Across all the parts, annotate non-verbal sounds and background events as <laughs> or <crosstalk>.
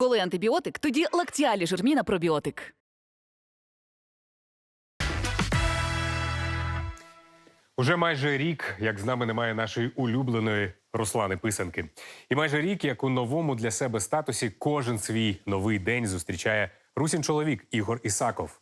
Коли антибіотик, тоді лактіалі жирміна пробіотик. Уже майже рік, як з нами немає нашої улюбленої Руслани Писанки. І майже рік, як у новому для себе статусі, кожен свій новий день зустрічає русін чоловік Ігор Ісаков.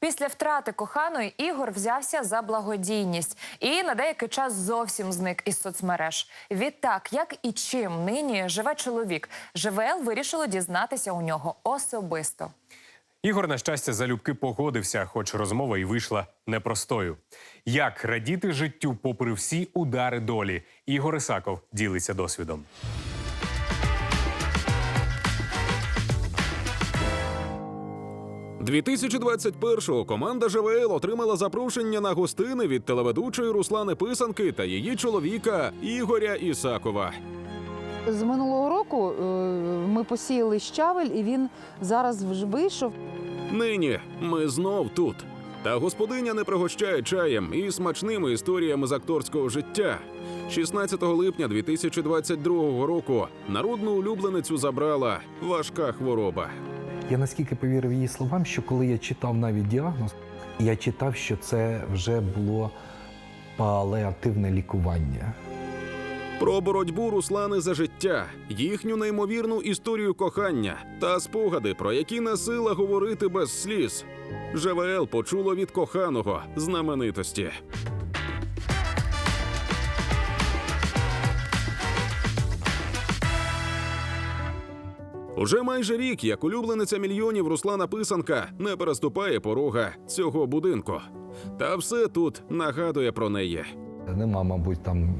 Після втрати коханої Ігор взявся за благодійність і на деякий час зовсім зник із соцмереж. Відтак, як і чим нині живе чоловік, ЖВЛ вирішило дізнатися у нього особисто. Ігор, на щастя, залюбки погодився, хоч розмова і вийшла непростою. Як радіти життю попри всі удари долі? Ігор Ісаков ділиться досвідом. – 2021-го команда ЖВЛ отримала запрошення на гостини від телеведучої Руслани Писанки та її чоловіка Ігоря Ісакова. З минулого року е, ми посіяли щавель, і він зараз вже вийшов. Нині ми знов тут. Та господиня не пригощає чаєм і смачними історіями з акторського життя. 16 липня 2022 року народну улюбленицю забрала важка хвороба. Я наскільки повірив її словам, що коли я читав навіть діагноз, я читав, що це вже було паліативне лікування. Про боротьбу Руслани за життя, їхню неймовірну історію кохання та спогади, про які не сила говорити без сліз. ЖВЛ почуло від коханого знаменитості. Уже майже рік, як улюблениця мільйонів Руслана Писанка не переступає порога цього будинку. Та все тут нагадує про неї. Нема, мабуть, там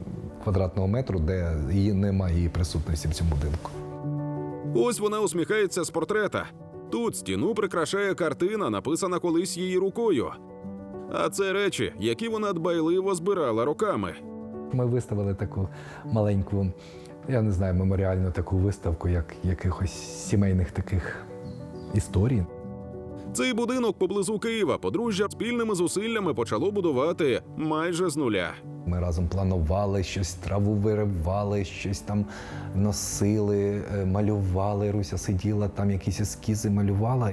квадратного метру, де її немає її присутності в цьому будинку. Ось вона усміхається з портрета. Тут стіну прикрашає картина, написана колись її рукою. А це речі, які вона дбайливо збирала роками. Ми виставили таку маленьку, я не знаю, меморіальну таку виставку, як якихось сімейних таких історій. Цей будинок поблизу Києва подружжя спільними зусиллями почало будувати майже з нуля. Ми разом планували щось, траву виривали, щось там носили, е, малювали. Руся сиділа, там якісь ескізи малювала.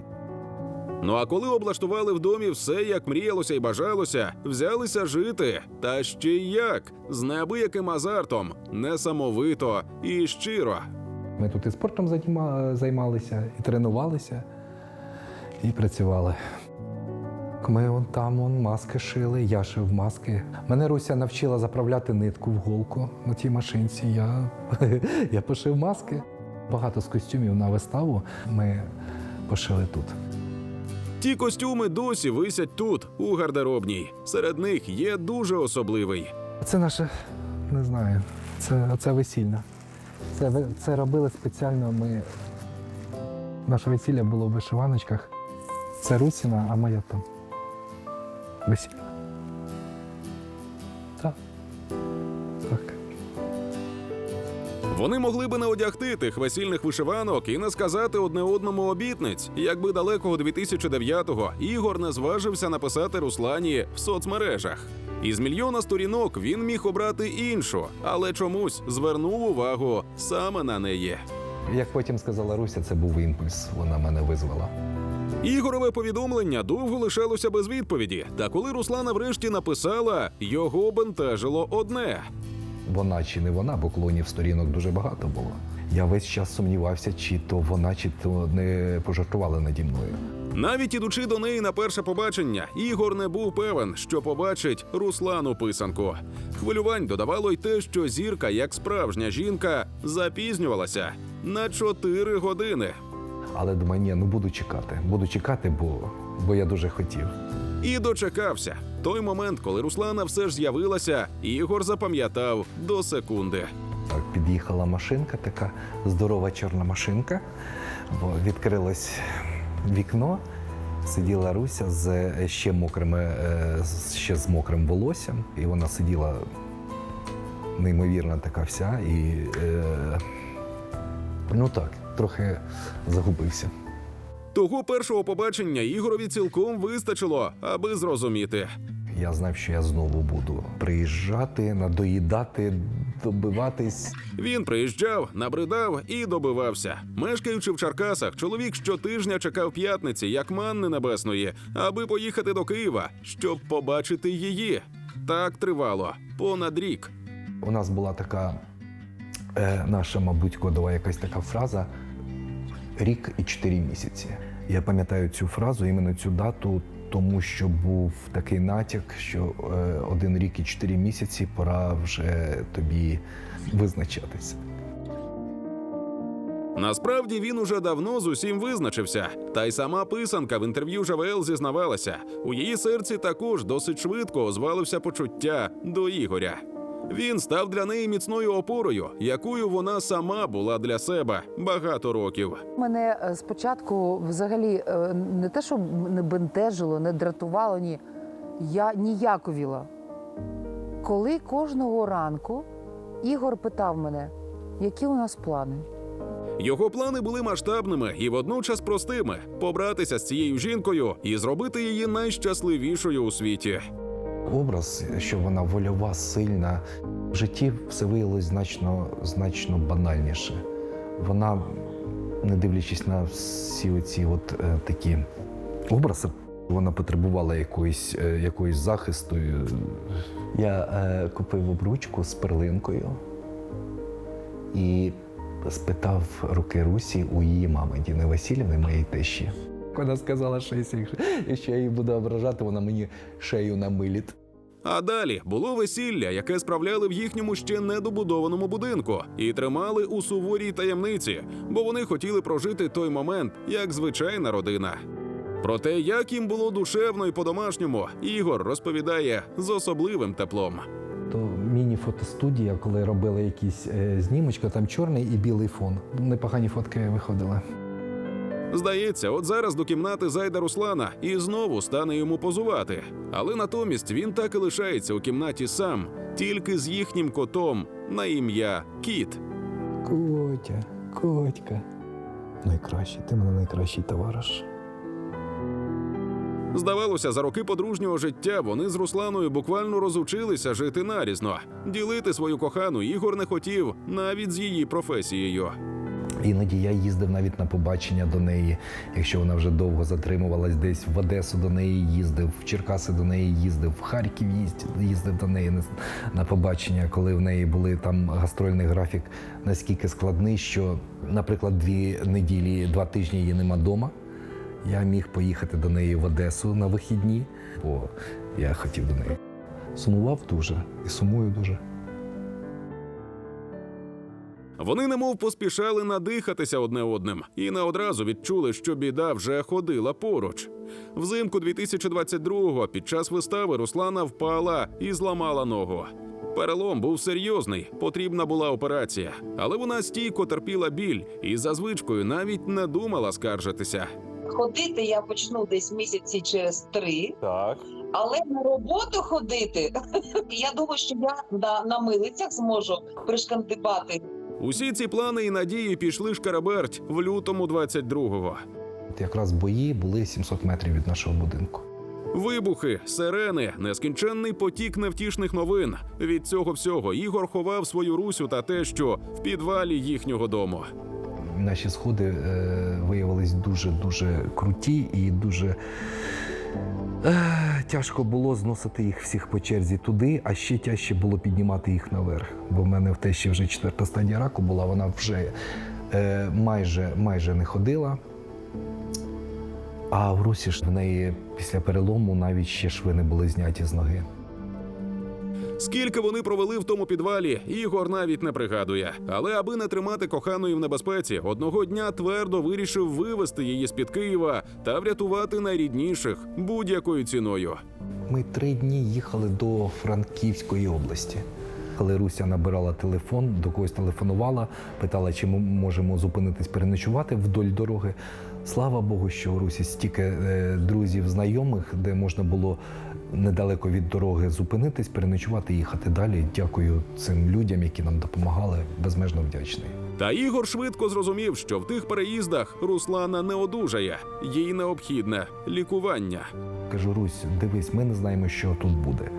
Ну а коли облаштували в домі все, як мріялося і бажалося, взялися жити. Та ще й як з неабияким азартом, несамовито і щиро. Ми тут і спортом займалися, і тренувалися, і працювали. Ми вон там вон, маски шили, я шив маски. Мене Руся навчила заправляти нитку в голку на тій машинці. Я, <laughs> я пошив маски. Багато з костюмів на виставу ми пошили тут. Ті костюми досі висять тут, у гардеробній. Серед них є дуже особливий. Це наше, не знаю, це, це весільна. Це, це робили спеціально. Ми... Наше весілля було в вишиваночках. Це Русіна, а моя там. Весілля. Так. Так. Вони могли би не одягти тих весільних вишиванок і не сказати одне одному обітниць, якби далекого 2009-го Ігор не зважився написати Руслані в соцмережах. Із мільйона сторінок він міг обрати іншу, але чомусь звернув увагу саме на неї. Як потім сказала Руся, це був імпульс. Вона мене визвала. Ігорове повідомлення довго лишалося без відповіді. Та коли Руслана врешті написала, його бентежило одне. Вона чи не вона, бо клонів сторінок дуже багато було. Я весь час сумнівався, чи то вона, чи то не пожартували наді мною. Навіть ідучи до неї на перше побачення, Ігор не був певен, що побачить Руслану писанку. Хвилювань додавало й те, що зірка, як справжня жінка, запізнювалася на чотири години. Але думаю, ні, ну буду чекати. Буду чекати, бо, бо я дуже хотів. І дочекався. Той момент, коли Руслана все ж з'явилася, Ігор запам'ятав до секунди. Так, під'їхала машинка, така здорова чорна машинка. Бо відкрилось вікно, сиділа Руся з ще мокрими, е, ще з мокрим волоссям. І вона сиділа неймовірна така вся. І е, ну так, трохи загубився. Того першого побачення Ігорові цілком вистачило, аби зрозуміти. я знав, що я знову буду приїжджати, надоїдати, добиватись. Він приїжджав, набридав і добивався. Мешкаючи в Черкасах, чоловік щотижня чекав п'ятниці, як манни небесної, аби поїхати до Києва, щоб побачити її. Так тривало понад рік. У нас була така е, наша, мабуть, кодова якась така фраза рік і чотири місяці. Я пам'ятаю цю фразу, іменно цю дату, тому що був такий натяк, що е, один рік і чотири місяці пора вже тобі визначатися. Насправді він уже давно з усім визначився. Та й сама писанка в інтерв'ю ЖВЛ зізнавалася. У її серці також досить швидко озвалився почуття до Ігоря. Він став для неї міцною опорою, якою вона сама була для себе багато років. Мене е, спочатку взагалі е, не те, що не бентежило, не дратувало, ні. Я ніяковіла. Коли кожного ранку Ігор питав мене, які у нас плани. Його плани були масштабними і водночас простими: побратися з цією жінкою і зробити її найщасливішою у світі. Образ, що вона вольова, сильна. В житті все виявилось значно, значно банальніше. Вона, не дивлячись на всі оці от е, такі образи, вона потребувала якоїсь, е, якоїсь захисту. Я е, купив обручку з перлинкою і спитав руки Русі у її мами Діни Васильівни, моєї тещі. Вона сказала, що якщо я її буду ображати, вона мені шею намилить. А далі було весілля, яке справляли в їхньому ще недобудованому будинку, і тримали у суворій таємниці, бо вони хотіли прожити той момент як звичайна родина. Про те, як їм було душевно і по-домашньому, Ігор розповідає з особливим теплом. То міні-фотостудія, коли робили якісь е, знімочки, там чорний і білий фон. Непогані фотки виходили. Здається, от зараз до кімнати зайде Руслана і знову стане йому позувати. Але натомість він так і лишається у кімнаті сам, тільки з їхнім котом на ім'я Кіт. Котя, котька. Найкращий, ти мене найкращий товариш. Здавалося, за роки подружнього життя вони з Русланою буквально розучилися жити нарізно. Ділити свою кохану Ігор не хотів навіть з її професією. Іноді я їздив навіть на побачення до неї, якщо вона вже довго затримувалась десь в Одесу до неї їздив, в Черкаси до неї їздив, в Харків їздив, до неї на побачення, коли в неї були там гастрольний графік наскільки складний, що, наприклад, дві неділі, два тижні її нема вдома. Я міг поїхати до неї в Одесу на вихідні, бо я хотів до неї. Сумував дуже і сумую дуже. Вони немов поспішали надихатися одне одним і не одразу відчули, що біда вже ходила поруч. Взимку 2022-го під час вистави Руслана впала і зламала ногу. Перелом був серйозний, потрібна була операція, але вона стійко терпіла біль і за звичкою навіть не думала скаржитися. Ходити я почну десь місяці через три, Так. але на роботу ходити. <laughs> Я думаю, що я на, на милицях зможу пришкандибати. Усі ці плани і надії пішли шкараберть в лютому 22-го. От якраз бої були 700 метрів від нашого будинку. Вибухи, сирени, нескінченний потік невтішних новин. Від цього всього Ігор ховав свою Русю та те, що в підвалі їхнього дому. Наші сходи е, виявились дуже дуже круті і дуже тяжко було зносити їх всіх по черзі туди, а ще тяжче було піднімати їх наверх. Бо в мене в тещі вже четверта стадія раку була, вона вже е, майже, майже не ходила. А в Русі ж в неї після перелому навіть ще шви не були зняті з ноги. Скільки вони провели в тому підвалі, Ігор навіть не пригадує. Але аби не тримати коханої в небезпеці, одного дня твердо вирішив вивезти її з під Києва та врятувати найрідніших будь-якою ціною. Ми три дні їхали до Франківської області. Коли Руся набирала телефон, до когось телефонувала, питала, чи ми можемо зупинитись переночувати вдоль дороги. Слава Богу, що у Русі стільки е, друзів, знайомих, де можна було недалеко від дороги зупинитись, переночувати їхати далі. Дякую цим людям, які нам допомагали. Безмежно вдячний. Та Ігор швидко зрозумів, що в тих переїздах Руслана не одужає, їй необхідне лікування. Кажу, Русь, дивись, ми не знаємо, що тут буде.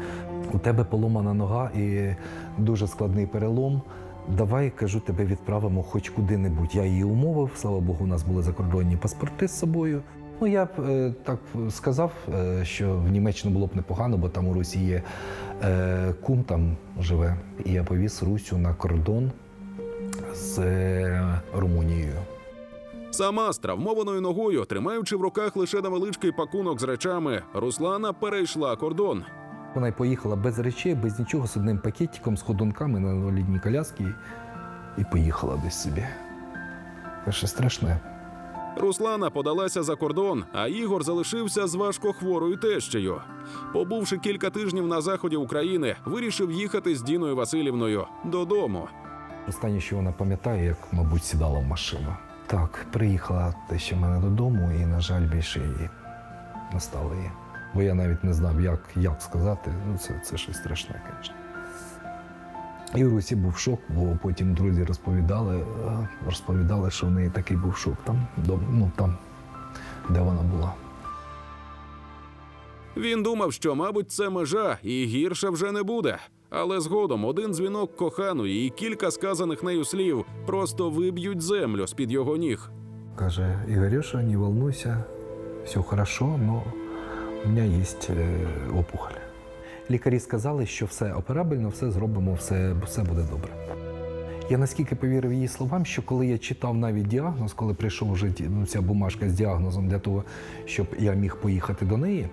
У тебе поломана нога і дуже складний перелом. Давай, кажу, тебе відправимо хоч куди-небудь. Я її умовив. Слава Богу, у нас були закордонні паспорти з собою. Ну, я б е, так сказав, е, що в Німеччину було б непогано, бо там у Русі є е, кум там живе. І я повіз Русю на кордон з е, Румунією. Сама з травмованою ногою, тримаючи в руках лише невеличкий пакунок з речами, Руслана перейшла кордон. Вона й поїхала без речей, без нічого, з одним пакетиком, з ходунками на інвалідній коляскі і поїхала десь собі. Це ще страшне. Руслана подалася за кордон, а Ігор залишився з важкохворою тещею. Побувши кілька тижнів на заході України, вирішив їхати з Діною Васильівною додому. Останнє, що вона пам'ятає, як, мабуть, сідала в машину. Так, приїхала те, що мене додому, і, на жаль, більше її не стало її. Бо я навіть не знав, як, як сказати. Ну, це, це щось страшне, звісно. І в Русі був шок, бо потім друзі розповідали, е, розповідали, що в неї такий був шок там, ну, там де вона була. Він думав, що, мабуть, це межа, і гірше вже не буде. Але згодом один дзвінок коханої і кілька сказаних нею слів просто виб'ють землю з-під його ніг. Каже, Игорюша, не волнуйся, все хорошо, но у мене є е, опухоль. Лікарі сказали, що все операбельно, все зробимо, все, все буде добре. Я наскільки повірив її словам, що коли я читав навіть діагноз, коли прийшов вже ну, ця бумажка з діагнозом для того, щоб я міг поїхати до неї,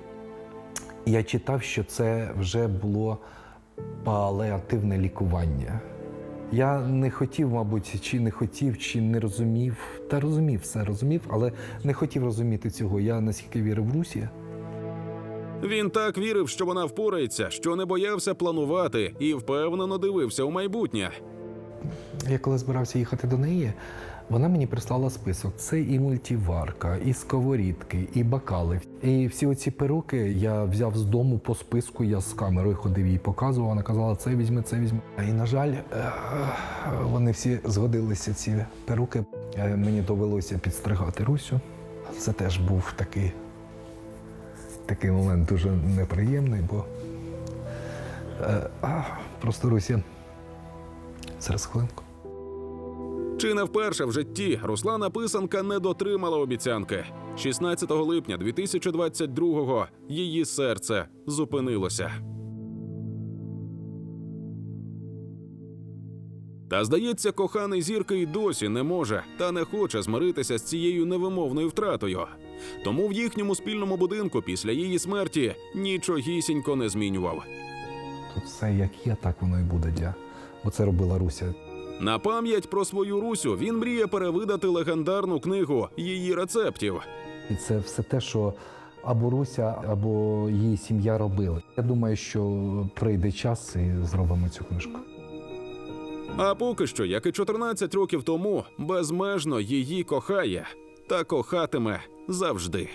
я читав, що це вже було паліативне лікування. Я не хотів, мабуть, чи не хотів, чи не розумів. Та розумів, все розумів, але не хотів розуміти цього. Я наскільки вірив в Русі. Він так вірив, що вона впорається, що не боявся планувати і впевнено дивився у майбутнє. Я коли збирався їхати до неї, вона мені прислала список. Це і мультиварка, і сковорідки, і бокали. І всі оці перуки я взяв з дому по списку, я з камерою ходив їй показував. Вона казала, це візьми, це візьми. І, на жаль, е, вони всі згодилися, ці перуки. Е, Мені довелося підстригати Русю. Це теж був такий, такий момент дуже неприємний, бо е, а, просто Руся. Зараз хвилинку. Чи не вперше в житті Руслана Писанка не дотримала обіцянки. 16 липня 2022-го її серце зупинилося. Та здається, коханий зірки й досі не може та не хоче змиритися з цією невимовною втратою. Тому в їхньому спільному будинку після її смерті нічогісінько не змінював. Тут все як є, так воно і буде для. Бо це робила Руся. На пам'ять про свою Русю він мріє перевидати легендарну книгу її рецептів. І це все те, що або Руся, або її сім'я робили. Я думаю, що прийде час і зробимо цю книжку. А поки що, як і 14 років тому, безмежно її кохає та кохатиме завжди.